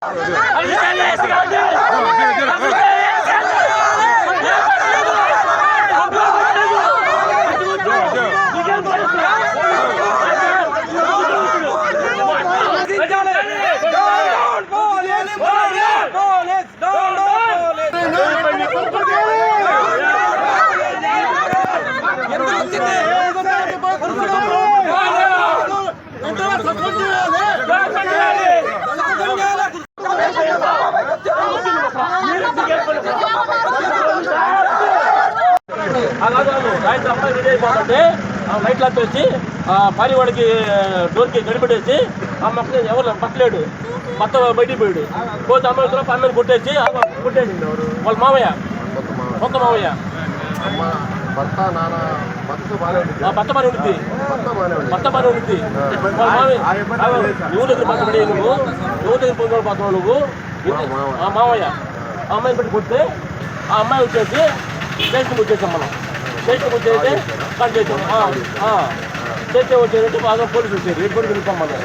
Let's go! అలాగే సాయంత్రం అమ్మాయి రెడీ అయిపోతుంటే లైట్లు పని వాడికి డోర్కి గడిపెట్టేసి ఆ మొక్క ఎవరు పట్టలేడు. మొత్త బయటికి పోయాడు. పోతే అమ్మాయి కూడా పని మీద కొట్టేసి కొట్టేసి వాళ్ళ మామయ్య. కొత్త మామయ్య. భర్త నాన్న భర్త భర్త పని ఉంటుంది భర్త భర్త పని ఉంటుంది ఎవరు దగ్గర పట్టుబడి నువ్వు ఎవరి దగ్గర పొందడం పోతున్నావు నువ్వు? ఆ మామయ్య. ఆ అమ్మాయిని పెట్టి కొడితే ఆ అమ్మాయి వచ్చేసి స్టేషన్కి వచ్చేసాం మనం. స్టేషన్కి వచ్చేసి కట్ చేసాం స్టేషన్ వచ్చేసి బాగా పోలీసు వచ్చారు. ఏ పోలీసు వెళ్ళిపోం మనం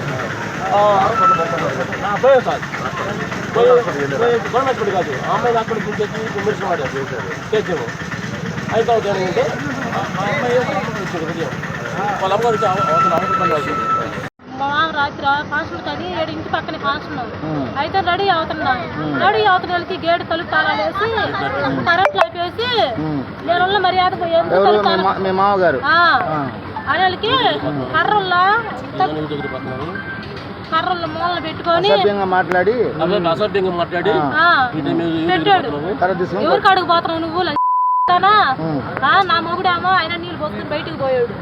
పోయాం సార్. పోయి గవర్నమెంట్ కాదు. ఆ అమ్మాయిని అక్కడ పిలిచేసి విమర్శన మాట్లాడు చేసాము అయితే అవుతాను అంటే ఆ అమ్మాయి వాళ్ళ అమ్మగారు వచ్చి అవసరం అవసరం రాత్రి ఫంక్షన్ కానీ ఏడు ఇంటి పక్కనే ఫంక్షన్ అయితే రెడీ అవుతున్నా రెడీ అవుతున్న వాళ్ళకి గేటు తలుపు తాళాలు వేసి కరెంట్ నేను మర్యాద మీ మామగారు. ఆ. ఆడవాళ్ళకి కర్రల్లో కర్రల్లో మూలలు పెట్టుకొని మాట్లాడి అదే అసభ్యంగా మాట్లాడి ఎవరికి అడుగు పోతున్నావు నువ్వు? నా మొగుడేమో ఆయన నీళ్ళు పోసుకుని బయటికి పోయాడు.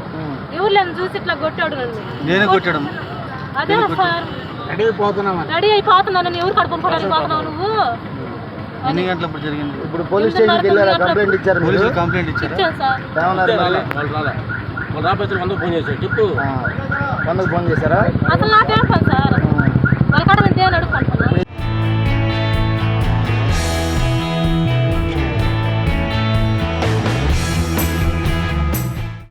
ఎవరు లేని చూసి ఇట్లా కొట్టాడు నన్ను. నేను కొట్టడం అదే సార్. రెడీ అయిపోతున్నామని రెడీ అయిపోతున్నాను నన్ను ఎవరు కడుపుకోవడానికి పోతున్నావు నువ్వు? ఎన్ని గంటలప్పుడు జరిగింది? ఇప్పుడు పోలీస్ స్టేషన్కి వెళ్ళారా? కంప్లైంట్ ఇచ్చారు మీరు? కంప్లైంట్ ఇచ్చారు? ఏమన్నారు మళ్ళీ? వాళ్ళు రాలే. వాళ్ళు రాకపోతే వందకు ఫోన్ చేశారు చెప్పు. ఆ, వందకు ఫోన్ చేశారా? అసలు నాకేం పని సార్.